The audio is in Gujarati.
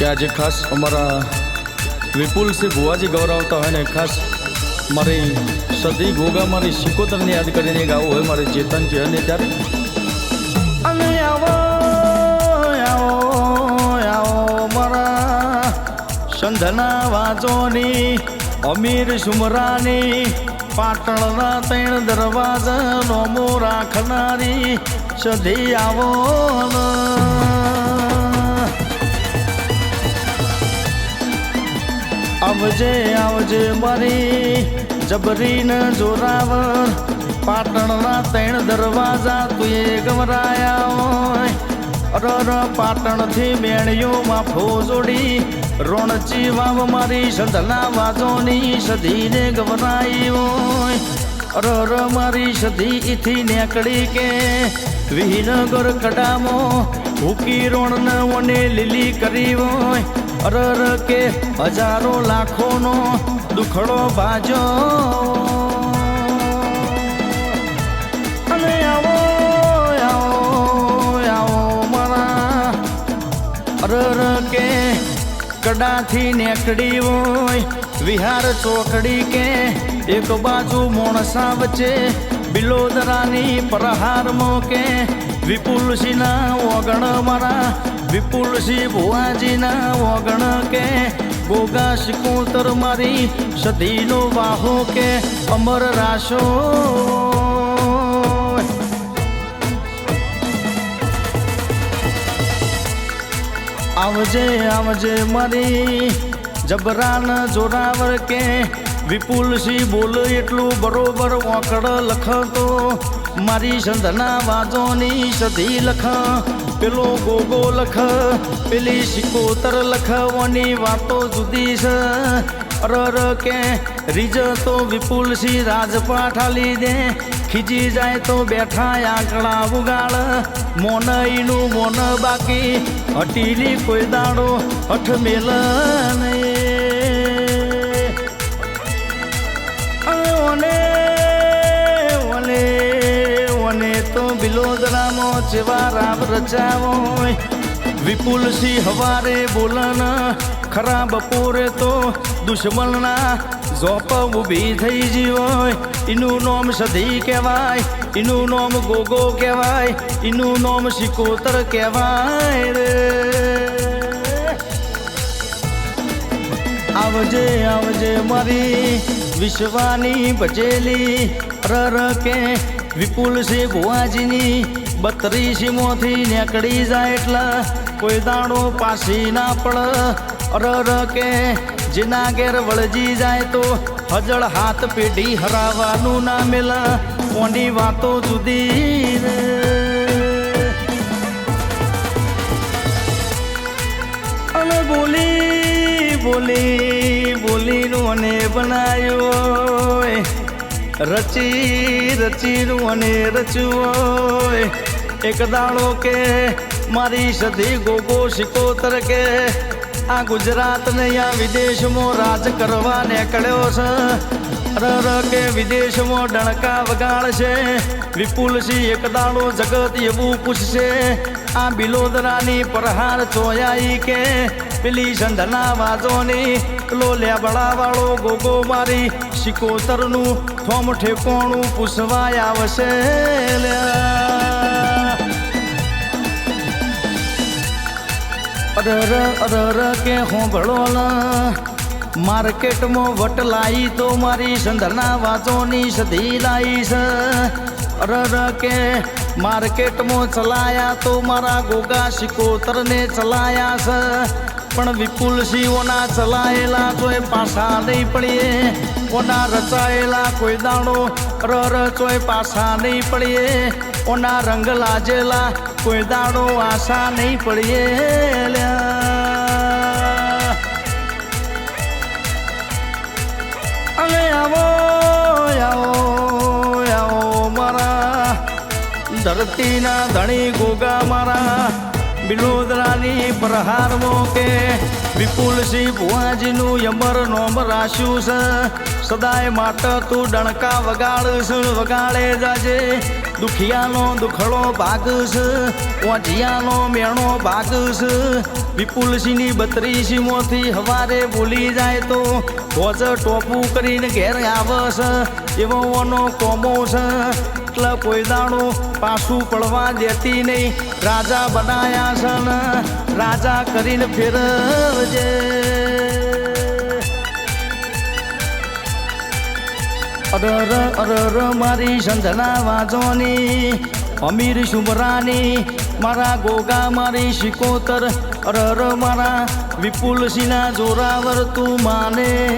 કે આજે ખાસ અમારા વિપુલસિંહ ભુવાજી ગૌરવતા હોય ને ખાસ મારી સદી ગોગા મારી સિકોતરને યાદ કરીને ગાવું હોય મારે ચેતનજી અને ત્યારે અને આવો આવો સંધના વાજોની અમીર સુમરાની, પાટણના તૈણ દરવાજા નોમો રાખનારી સધી આવો આવજે આવજે મારી જબરીન જોરાવર પાટણના ત્રણ દરવાજા તુએ ગમરાયા હોય. અરર પાટણથી મેણિયોમાં ફોજોડી રોણચી વાવ મારી સંધના વાજોની સધીને ગમરાઈ હોય. અરર મારી સધી ઈથી નેકડી કે વિહીનગર કડામો ભૂકી રોણ નવને લીલી કરી હોય. અરર કે હજારો લાખોનો દુખડો બાજો. અને આવો આવો આવો મારા અરર કે કડાથી નેકડી હોય. વિહાર ચોકડી કે એક બાજુ મોણસા વચ્ચે બિલોદરાની પ્રહાર કે વિપુલસિંહના ઓગણ મારા વિપુલસિંહ ભુવાજીના ઓગણ કે, ગોગા શિકોતર મારી સદીનો વાહો કે, અમર રાશો. આવજે આવજે મારી જબરાન જોરાવર કે વિપુલસિંહ બોલ એટલું બરોબર ઓકડ લખતો મારી સંધના વાજોની સધી લખ. પેલો ગોગો લખ, પેલી સિકોતર લખવાની વાતો જુદી છે. અરર કે રીજ તો વિપુલસિંહ રાજપાઠ આલી દે. ખીજી જાય તો બેઠા આંકડા ઉગાડ મોન ઈનું મોન બાકી, હટીલી કોઈ દાડો અઠ મેલ ઓને જેવા રામ રચાવો વિપુલસિંહ હવારે બોલન ખરા બપોરે તો દુશ્મનના. ઝોપ ઊભી થઈ જીવોય એનું નામ સધી કહેવાય એનું નામ ગોગો કહેવાય એનું નામ શિકોતર કહેવાય રે. આવજે આવજે મારી વિશ્વાની બચેલી રર કે વિપુલસિંહ ભુવાજીની બત્રીસીમોથી નીકળી જાય એટલા કોઈ દાણો પાછી ના પડ. અરર કે જેના ઘેર વળજી જાય તો હજળ હાથ પેઢી હરાવાનું ના મેલા. કોની વાતો જુદી અને બોલી બોલી, બોલીનું અને બનાવ્યો રચી રચીનું અને રચ્યું એક દાડો કે મારી સધી ગોગો શિકોતર કે, આ ગુજરાતને આ વિદેશમાં રાજ કરવા નીકળ્યો છે. રર કે વિદેશમાં ડણકા વગાડશે. વિપુલસિંહ એક દાડો જગત એવું પૂછશે. આ બિલોદરાની પરહાર ચોયાઈ કે, પેલી સંધના વાજોની લો લેબડા વાળો ગોગો મારી શિકોતરનું થોમ ઠેકોણું પૂછવાય આવશે લ્યા. અરર અરર કે હોંભળો માર્કેટમાં વટ લાઈ તો મારી સંધના વાજોની સધી લાઈ છે અરર કે માર્કેટમાં ચલાયા તો મારા ગોગા શિકોતરને ચલાયા છે પણ વિપુલ સિંહોના ચલાયેલા કોઈ પાછા નહીં પડીએ ઓના રચાયેલા કોઈ દાડો રર ચોય પાછા નહીં પડીએ ઓના રંગ લાજેલા કોઈ દાડો આશા નહીં પડીએ લ્યા. અને આવો આવો આવો મારા ધરતીના ધણી ગોગા મારા બિલોદરાની પ્રહાર મોકે વિપુલસિંહ ભુવાજીનું યમર નોમ રાશ્યું છે. સદાય માટે તું ડણકા વગાડ વગાડે જાજે. દુખિયાનો દુખડો ભાગશ ઓઢિયાનો મેણો ભાગશ. વિપુલસિંહની બત્રીસીમાંથી હવારે બોલી જાય તો હોજ ટોપું કરીને ઘેર આવશ. એવો કોમો છે. એટલે કોઈ પાછું પડવા દેતી નહીં. રાજા બનાયા સન રાજા કરીને ફેરવજે. અરર અરર, મારી સંધના વાજોની અમીર શુભરાની, મારા ગોગા મારી શિકોતર. અરર, મારા વિપુલ સિંહના જોરાવર તું માને.